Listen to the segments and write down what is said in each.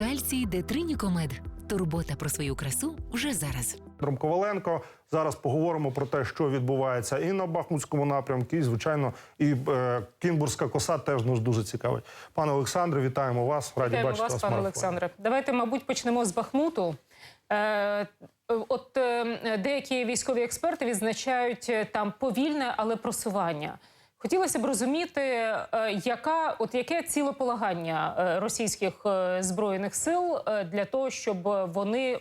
Кальцій Детринікомед. Турбота про свою красу вже зараз. Дром Коваленко. Зараз поговоримо про те, що відбувається і на Бахмутському напрямку, і звичайно, і е, Кінбурзька коса теж нас дуже цікавить. Пане Олександре, вітаємо вас. Раді Вітаємо бачити вас, вас, пане. Олександре. Давайте, мабуть, почнемо з Бахмуту. Е, от е, деякі військові експерти відзначають е, там повільне, але просування. Хотілося б розуміти, е, яка от яке цілополагання е, російських е, збройних сил для того, щоб вони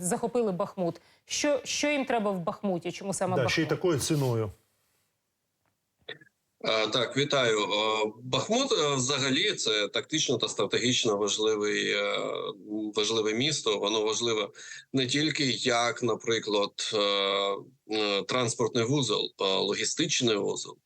захопили Бахмут. Що, що їм треба в Бахмуті? Чому саме Да, Бахмут? ще й такою ціною. Е, Так, вітаю. Е, Бахмут е, взагалі це тактично та стратегічно важливий, важливе місто. Воно важливе не тільки як, наприклад, транспортний вузол, логістичний вузол.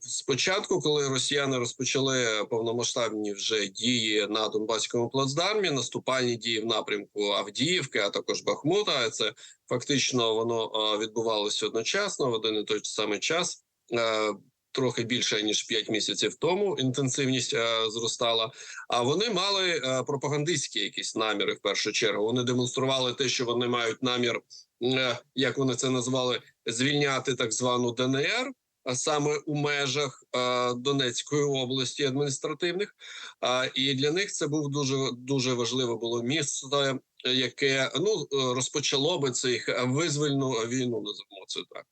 Спочатку, коли росіяни розпочали повномасштабні вже дії на Донбаському плацдармі, наступальні дії в напрямку Авдіївки, а також Бахмута, це фактично воно відбувалося одночасно в один і той самий час. Е, трохи більше ніж 5 місяців тому інтенсивність е, зростала. А вони мали е, пропагандистські якісь наміри в першу чергу. Вони демонстрували те, що вони мають намір, е, як вони це назвали, звільняти так звану ДНР. А саме у межах е, Донецької області адміністративних, а і для них це був дуже дуже важливе було місце, яке ну е, розпочало би цих визвольну війну, називаємо це так,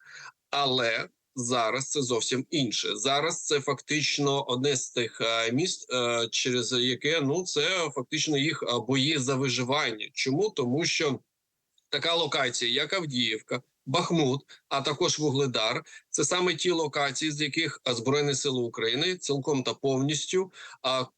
але зараз це зовсім інше. Зараз це фактично одне з тих е, міст, е, через яке ну це фактично їх е, бої за виживання. Чому тому, що така локація, як Авдіївка, Бахмут, а також Вугледар, це саме ті локації, з яких збройні сили України цілком та повністю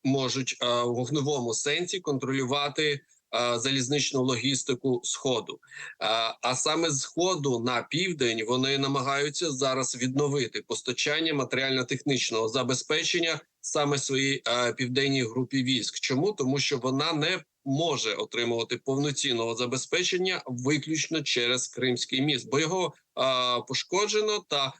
можуть в вогневому сенсі контролювати. А, Залізничну логістику сходу, а, а саме сходу на південь вони намагаються зараз відновити постачання матеріально-технічного забезпечення саме своїй е, південній групі військ. Чому тому, що вона не може отримувати повноцінного забезпечення виключно через Кримський міст, бо його е, пошкоджено та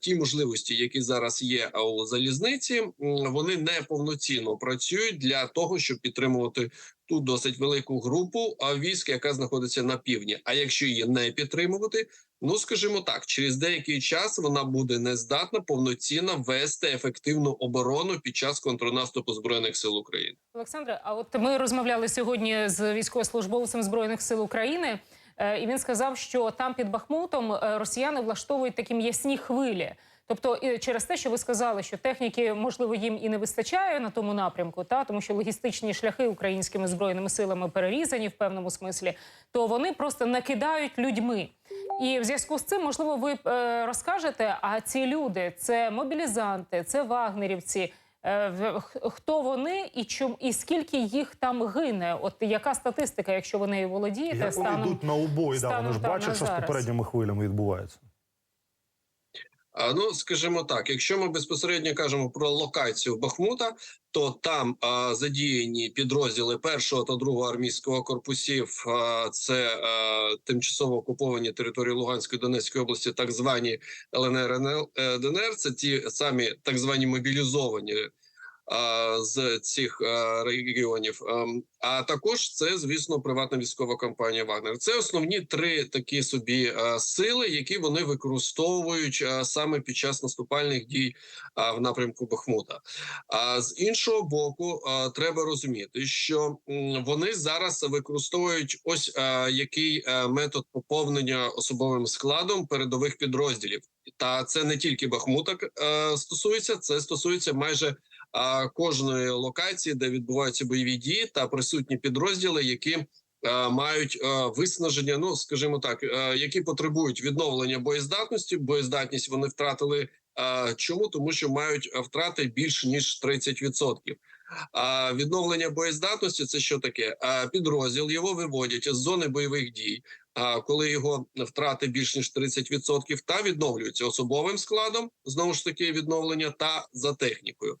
ті можливості, які зараз є а, у залізниці, вони не повноцінно працюють для того, щоб підтримувати ту досить велику групу військ, яка знаходиться на півдні. А якщо її не підтримувати, ну скажімо так, через деякий час вона буде не здатна повноцінно вести ефективну оборону під час контрнаступу збройних сил України. Олександре, а от ми розмовляли сьогодні з військовослужбовцем збройних сил України, і він сказав, що там під Бахмутом е, росіяни влаштовують такі м'ясні хвилі. Тобто, через те, що ви сказали, що техніки можливо їм і не вистачає на тому напрямку, та тому що логістичні шляхи українськими збройними силами перерізані в певному смислі, то вони просто накидають людьми. І в зв'язку з цим, можливо, ви е, розкажете, а ці люди це мобілізанти, це вагнерівці. Е, Хто вони і чому і скільки їх там гине? От яка статистика, якщо ви нею володієте, Як вони станом йдуть на убой, да, вони ж бачать, що зараз. з попередніми хвилями відбувається. Ну, скажімо так, якщо ми безпосередньо кажемо про локацію Бахмута, то там а, задіяні підрозділи першого та другого армійського корпусів. А, це а, тимчасово окуповані території Луганської Донецької області, так звані ЛНР е, ДНР. Це ті самі так звані мобілізовані. З цих регіонів, Ем, а також це, звісно, приватна військова компанія Вагнер. Це основні три такі собі сили, які вони використовують саме під час наступальних дій в напрямку Бахмута. А з іншого боку, треба розуміти, що вони зараз використовують ось який метод поповнення особовим складом передових підрозділів. Та це не тільки Бахмута е, стосується, це стосується майже кожної локації, де відбуваються бойові дії, та присутні підрозділи, які е, мають е, виснаження. Ну скажімо так, е, які потребують відновлення боєздатності. Боєздатність вони втратили. Чому тому, що мають втрати більш ніж 30%. А відновлення боєздатності це що таке? А підрозділ його виводять з зони бойових дій. А коли його втрати більш ніж 30%, та відновлюються особовим складом, знову ж таки відновлення та за технікою.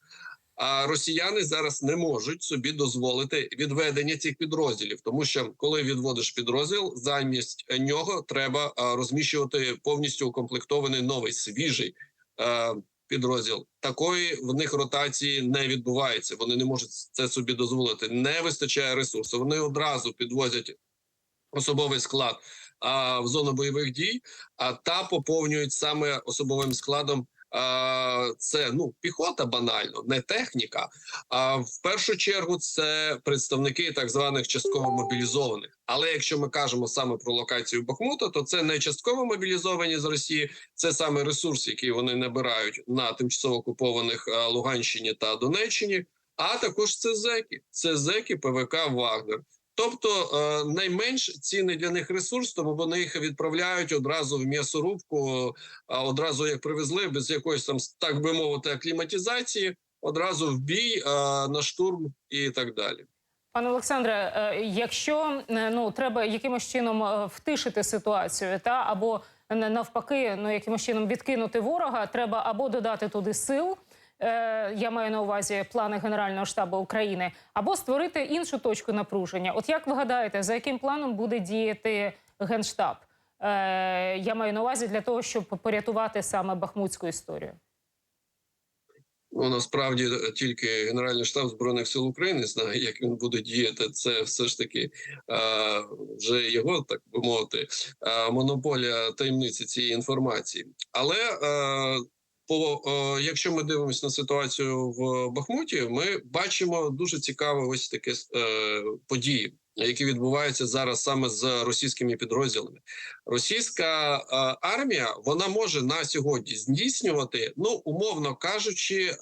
А росіяни зараз не можуть собі дозволити відведення цих підрозділів, тому що коли відводиш підрозділ, замість нього треба розміщувати повністю укомплектований новий свіжий підрозділ. Такої в них ротації не відбувається. Вони не можуть це собі дозволити. Не вистачає ресурсу. Вони одразу підвозять особовий склад в зону бойових дій, а та поповнюють саме особовим складом. Це ну піхота банально, не техніка. А в першу чергу це представники так званих частково мобілізованих. Але якщо ми кажемо саме про локацію Бахмута, то це не частково мобілізовані з Росії, це саме ресурс, який вони набирають на тимчасово окупованих Луганщині та Донеччині. А також це зеки, це зеки ПВК Вагнер. Тобто е, найменш цінний для них ресурс, тому вони їх відправляють одразу в м'ясорубку, а одразу як привезли, без якоїсь там так би мовити, акліматизації, одразу в бій, е, на штурм і так далі. Пане Олександре, е, якщо ну треба якимось чином втишити ситуацію, та або навпаки, ну якимось чином відкинути ворога, треба або додати туди сил. Е, Я маю на увазі плани Генерального штабу України, або створити іншу точку напруження. От як ви гадаєте, за яким планом буде діяти генштаб? Е, Я маю на увазі для того, щоб порятувати саме бахмутську історію. Ну насправді е, тільки Генеральний штаб збройних сил України знає, як він буде діяти. Це все ж таки е, вже його так би мовити, е, монополія таємниці цієї інформації. Але е, по е, якщо ми дивимося на ситуацію в Бахмуті, ми бачимо дуже цікаве ось таке е, події. Які відбуваються зараз саме з російськими підрозділами, російська е, армія вона може на сьогодні здійснювати, ну умовно кажучи,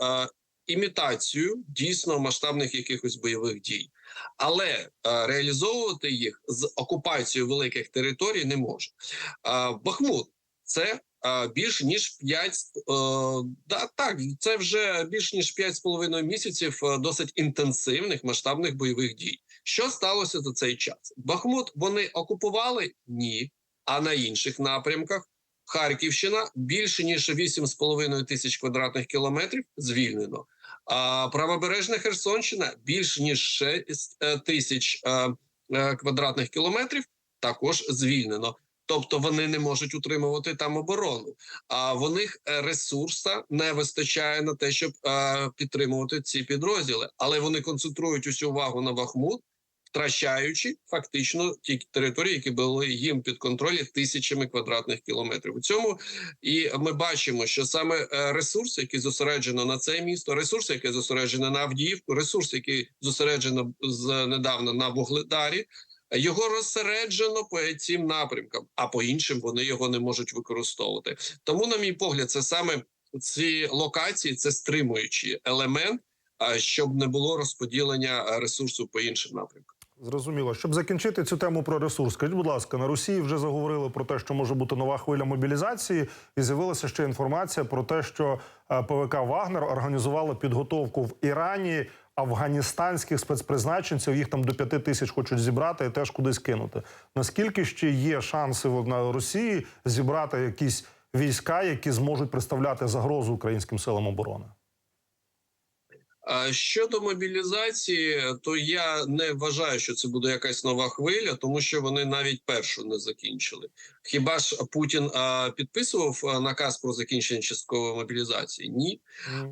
імітацію дійсно масштабних якихось бойових дій, але реалізовувати їх з окупацією великих територій не може. Бахмут це більш ніж 5, е, да, так, це вже більш ніж 5,5 місяців е, досить інтенсивних масштабних бойових дій. Що сталося за цей час? Бахмут вони окупували? Ні. А на інших напрямках Харківщина більше ніж 8,5 тисяч квадратних кілометрів звільнено. А правобережна Херсонщина більше ніж 6 е, тисяч квадратних кілометрів також звільнено. Тобто вони не можуть утримувати там оборону, а в них е, ресурса не вистачає на те, щоб е, підтримувати ці підрозділи, але вони концентрують усю увагу на Бахмут, втрачаючи фактично ті території, які були їм під контролі тисячами квадратних кілометрів. У цьому і ми бачимо, що саме е, ресурс, який зосереджено на це місто, ресурс, який зосереджено на Авдіївку, ресурс, який зосереджено з недавно на Вугледарі. Його розсереджено по цим напрямкам, а по іншим вони його не можуть використовувати. Тому, на мій погляд, це саме ці локації, це стримуючий елемент, щоб не було розподілення ресурсу по іншим напрямкам. Зрозуміло. Щоб закінчити цю тему про ресурс, скажіть, будь ласка, на Росії вже заговорили про те, що може бути нова хвиля мобілізації, і з'явилася ще інформація про те, що е, ПВК Вагнер організувала підготовку в Ірані афганістанських спецпризначенців. Їх там до п'яти тисяч хочуть зібрати і теж кудись кинути. Наскільки ще є шанси на Росії зібрати якісь війська, які зможуть представляти загрозу українським силам оборони? Щодо мобілізації, то я не вважаю, що це буде якась нова хвиля, тому що вони навіть першу не закінчили. Хіба ж Путін а, підписував наказ про закінчення часткової мобілізації? Ні.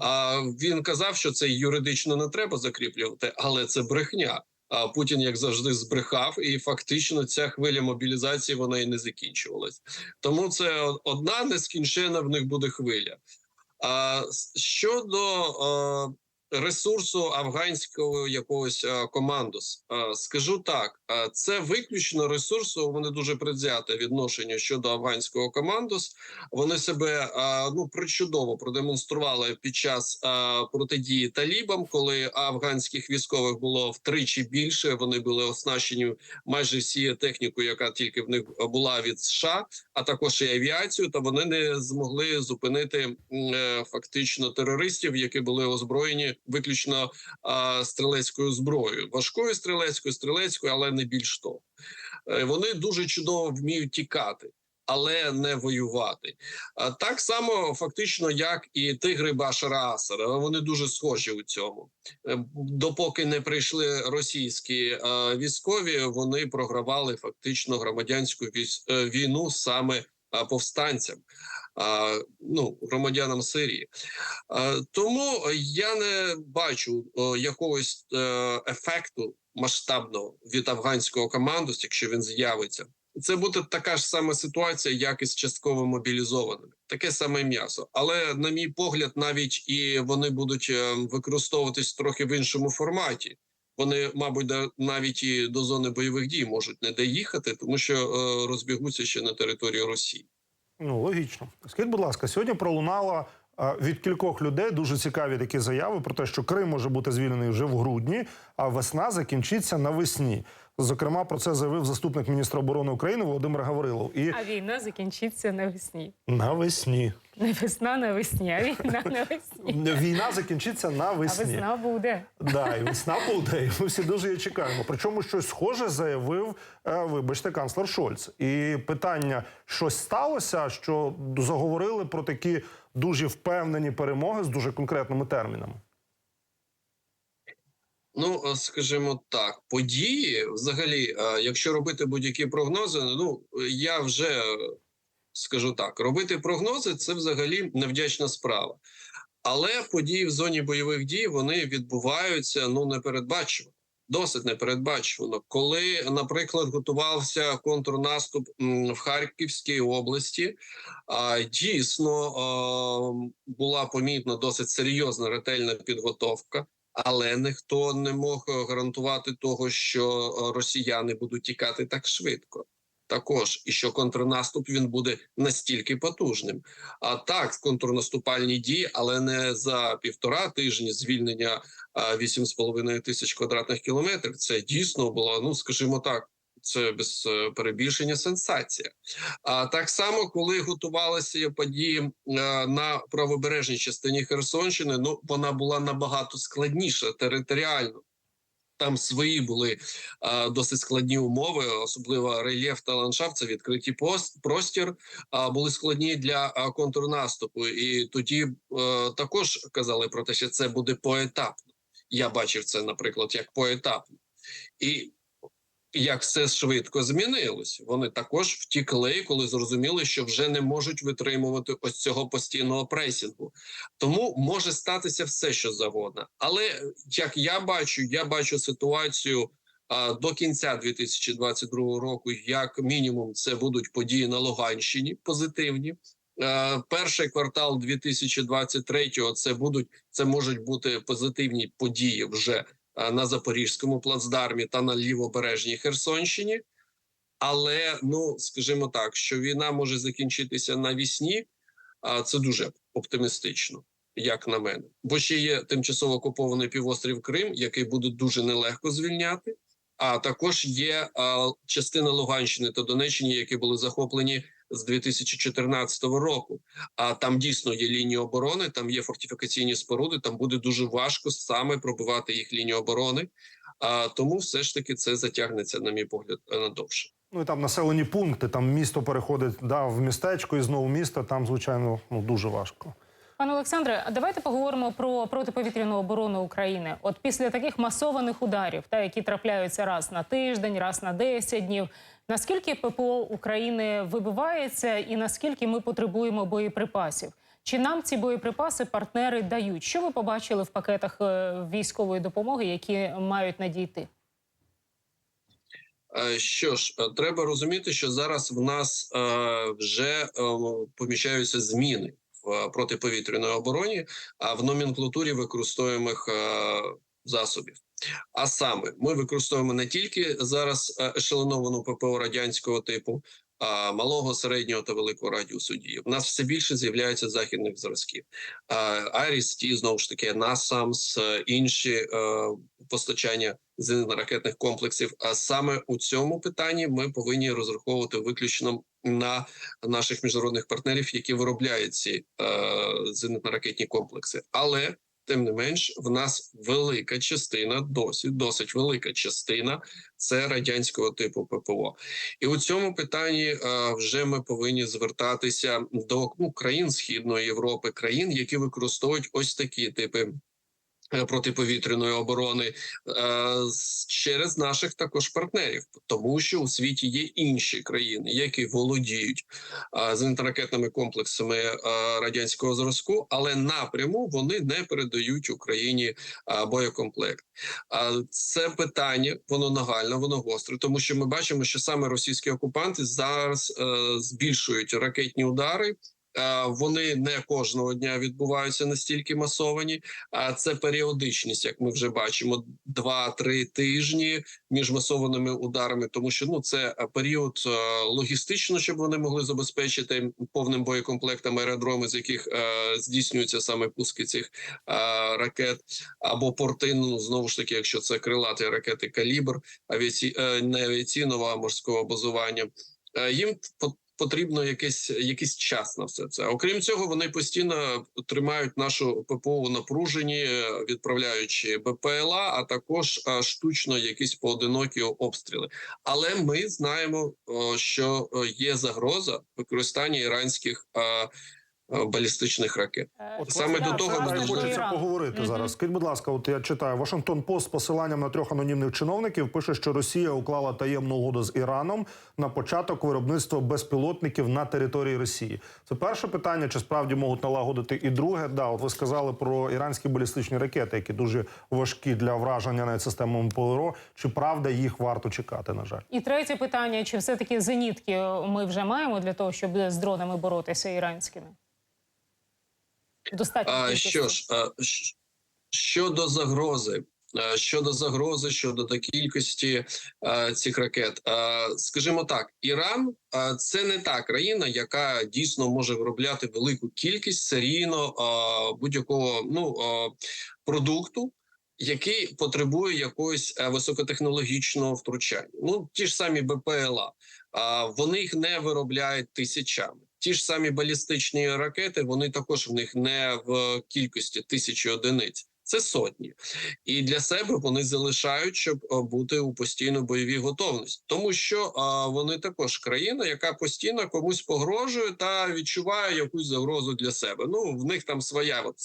А він казав, що це юридично не треба закріплювати, але це брехня. А Путін, як завжди, збрехав, і фактично ця хвиля мобілізації вона і не закінчувалась. Тому це одна нескінчена в них буде хвиля. А щодо ресурсу афганського якогось е, командос, е, скажу так: е, це виключно ресурсу. Вони дуже предвзяте відношення щодо афганського командос. Вони себе ну причудово продемонстрували під час протидії талібам, коли афганських військових було втричі більше. Вони були оснащені майже всією технікою, яка тільки в них була від США, а також і авіацію. Та вони не змогли зупинити фактично терористів, які були озброєні виключно е, стрілецькою зброєю, важкою стрілецькою, стрілецькою, але не більш того. Е, Вони дуже чудово вміють тікати. Але не воювати А так само, фактично, як і тигри Башара Асара. Вони дуже схожі у цьому. Е, Допоки не прийшли російські військові, вони програвали фактично громадянську е, війну саме повстанцям. Ну громадянам Сирії. Тому я не бачу якогось е, ефекту масштабного від афганського командос, якщо він з'явиться. Це буде така ж сама ситуація, як і з частково мобілізованими, таке саме м'ясо. Але, на мій погляд, навіть і вони будуть е, використовуватись трохи в іншому форматі. Вони, мабуть, навіть і до зони бойових дій можуть не доїхати, тому що е, розбігуться ще на територію Росії. Ну, логічно. Скажіть, будь ласка, сьогодні пролунало е, від кількох людей дуже цікаві такі заяви про те, що Крим може бути звільнений вже в грудні, а весна закінчиться навесні. Зокрема, про це заявив заступник міністра оборони України Володимир Гаврилов. І А війна закінчиться навесні. навесні Не весна навесні, а війна навесні. війна закінчиться А навесні. весна буде. Да, і весна буде, і ми всі дуже її чекаємо. Причому щось схоже заявив, е, вибачте, канцлер Шольц. І питання: щось сталося, що заговорили про такі дуже впевнені перемоги з дуже конкретними термінами. Ну, е, скажімо так, події взагалі, е, якщо робити будь-які прогнози, ну я вже е, скажу так: робити прогнози це взагалі невдячна справа. Але події в зоні бойових дій вони відбуваються ну непередбачувано. Досить непередбачувано. Коли, наприклад, готувався контрнаступ в Харківській області, дійсно була помітна досить серйозна ретельна підготовка. Але ніхто не мог е, гарантувати того, що е, росіяни будуть тікати так швидко. Також і що контрнаступ він буде настільки потужним. А так, контрнаступальні дії, але не за півтора тижні звільнення а, 8,5 тисяч квадратних кілометрів. Це дійсно було, ну скажімо так, це без е, перебільшення сенсація. А так само, коли готувалися події е, на правобережній частині Херсонщини, ну вона була набагато складніша територіально. Там свої були а, досить складні умови, особливо рельєф та ландшафт, це відкриті пост, простір, а, були складні для а, контрнаступу. І тоді е, також казали про те, що це буде поетапно. Я бачив це, наприклад, як поетапно. І як все швидко змінилось. Вони також втікли, коли зрозуміли, що вже не можуть витримувати ось цього постійного пресінгу. Тому може статися все, що завгодно. Але як я бачу, я бачу ситуацію а, до кінця 2022 року, як мінімум, це будуть події на Луганщині позитивні. Перший квартал 2023-го це будуть це можуть бути позитивні події вже на Запорізькому плацдармі та на лівобережній Херсонщині. Але ну скажімо так, що війна може закінчитися навісні, а це дуже оптимістично, як на мене. Бо ще є тимчасово окупований півострів Крим, який буде дуже нелегко звільняти. А також є а, частина Луганщини та Донеччини, які були захоплені з 2014 року. А там дійсно є лінії оборони, там є фортифікаційні споруди. Там буде дуже важко саме пробивати їх лінію оборони. А тому все ж таки це затягнеться, на мій погляд, е, надовше. Ну і там населені пункти, там місто переходить да, в містечко і знову місто. Там, звичайно, ну дуже важко. Пане Олександре, давайте поговоримо про протиповітряну оборону України. От після таких масованих ударів, та які трапляються раз на тиждень, раз на 10 днів. Наскільки ППО України вибивається, і наскільки ми потребуємо боєприпасів? Чи нам ці боєприпаси партнери дають? Що ви побачили в пакетах е, військової допомоги, які мають надійти? Е, Що ж, е, треба розуміти, що зараз в нас вже поміщаються зміни в протиповітряної обороні, а в номенклатурі використовуємих е, засобів. А саме, ми використовуємо не тільки зараз ешеленовану ППО радянського типу, малого, середнього та великого радіусу дії. У нас все більше з'являється західних зразків. Аріс, ті знову ж таки, насамс, е, інші е, постачання зенітно-ракетних комплексів. А саме у цьому питанні ми повинні розраховувати виключно на наших міжнародних партнерів, які виробляють ці е, зенітно-ракетні комплекси. Але тим не менш, в нас велика частина, досі досить велика частина це радянського типу ППО. І у цьому питанні е, вже ми повинні звертатися до ну, країн Східної Європи, країн, які використовують ось такі типи протиповітряної оборони е, через наших також партнерів, тому що у світі є інші країни, які володіють е, зенітно-ракетними комплексами е, радянського зразку, але напряму вони не передають Україні е, боєкомплект. Це питання, воно нагальне, воно гостре, тому що ми бачимо, що саме російські окупанти зараз е, збільшують ракетні удари. Е, Вони не кожного дня відбуваються настільки масовані, а це періодичність, як ми вже бачимо, 2-3 тижні між масованими ударами, тому що ну це е, період е, логістично, щоб вони могли забезпечити повним боєкомплектом аеродроми, з яких здійснюються саме пуски цих ракет, або порти. Ну знову ж таки, якщо це крилаті ракети калібр, авіаці... не авіаційного, а морського базування. Їм потрібно якийсь, якийсь час на все це. Окрім цього, вони постійно тримають нашу ППО у напруженні, е, відправляючи БПЛА, а також е, штучно якісь поодинокі обстріли. Але ми знаємо, що е, є загроза використання іранських балістичних ракет. Е, От Саме власне, до того ми хочеться Іран. поговорити Мгм. зараз. Скажіть, будь ласка, от я читаю Вашингтон Пост з посиланням на трьох анонімних чиновників пише, що Росія уклала таємну угоду з Іраном на початок виробництва безпілотників на території Росії. Це перше питання, чи справді можуть налагодити. І друге, да, от ви сказали про іранські балістичні ракети, які дуже важкі для враження навіть системами ПЛРО. Чи правда їх варто чекати? На жаль. І третє питання: чи все таки зенітки ми вже маємо для того, щоб з дронами боротися іранськими? Достатньо А, що ж, а, щодо загрози, щодо загрози, щодо до кількості а, цих ракет, а, скажімо так, Іран а, це не та країна, яка дійсно може виробляти велику кількість серійно а, будь-якого ну а, продукту. Який потребує якогось е, високотехнологічного втручання, ну ті ж самі БПЛА, а вони їх не виробляють тисячами. Ті ж самі балістичні ракети, вони також в них не в кількості тисячі одиниць, це сотні, і для себе вони залишають, щоб е, бути у постійно бойовій готовності, тому що а, вони також країна, яка постійно комусь погрожує та відчуває якусь загрозу для себе. Ну в них там своя от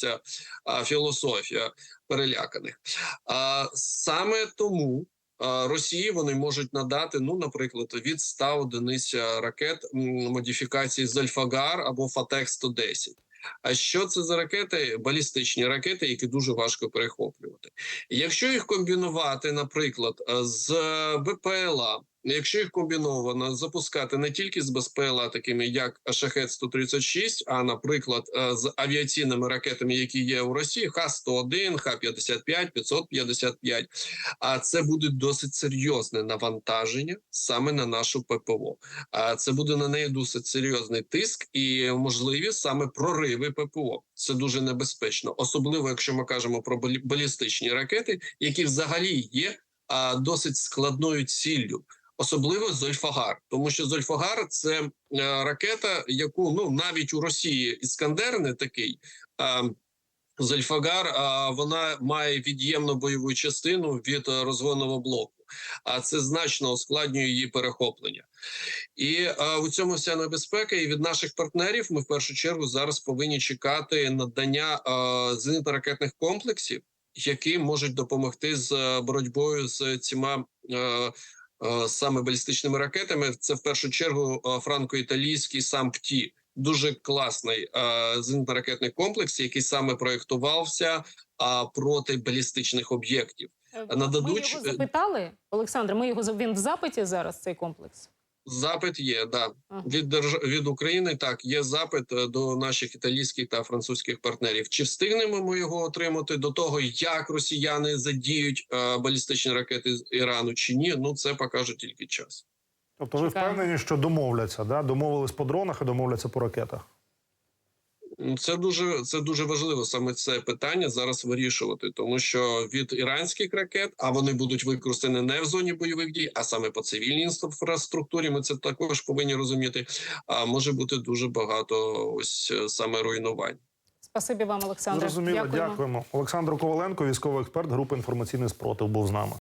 а, філософія переляканих. А саме тому. Росії вони можуть надати, ну, наприклад, від 100 одиниць ракет м, модифікації Зальфагар або Фатех 110 А що це за ракети? Балістичні ракети, які дуже важко перехоплювати. Якщо їх комбінувати, наприклад, е, з БПЛА, якщо їх комбіновано запускати не тільки з БПЛА, такими як Шахет 136 а наприклад, е, з авіаційними ракетами, які є у Росії, Х-101, Х-55, 555, а це буде досить серйозне навантаження саме на нашу ППО. А це буде на неї досить серйозний тиск і можливі саме прориви ППО. Це дуже небезпечно, особливо якщо ми кажемо про балі- балістичні ракети, які взагалі є а, досить складною ціллю. Особливо Зольфагар, тому що Зольфагар це е, ракета, яку ну навіть у Росії іскандер не такий. А, вона має від'ємну бойову частину від розгонного блоку, а це значно ускладнює її перехоплення. І у цьому вся небезпека. І від наших партнерів ми в першу чергу зараз повинні чекати надання зенітно-ракетних комплексів, які можуть допомогти з е, боротьбою з цими е, саме балістичними ракетами. Це в першу чергу е, франко-італійський сам ПТІ. Дуже класний е, зенітно-ракетний комплекс, який саме проєктувався проти балістичних об'єктів. Е, нададуть- Ми його запитали, Олександр. Ми його він в запиті зараз. Цей комплекс. Запит є да Ага. від держ... від України. Так є запит е, до наших італійських та французьких партнерів. Чи встигнемо ми його отримати до того, як росіяни задіють е, балістичні ракети з Ірану, чи ні? Ну це покаже тільки час. Тобто, ви Чекаємо. впевнені, що домовляться, да? домовились по дронах і домовляться по ракетах. Ну, Це дуже це дуже важливо саме це питання зараз вирішувати, тому що від іранських ракет, а вони будуть використані не в зоні бойових дій, а саме по цивільній інфраструктурі. Ми це також повинні розуміти. А може бути дуже багато ось е, саме руйнувань. Спасибі вам, Олександр. Зрозуміло, Дякуємо. дякуємо. Олександр Коваленко, військовий експерт групи інформаційний спротив, був з нами.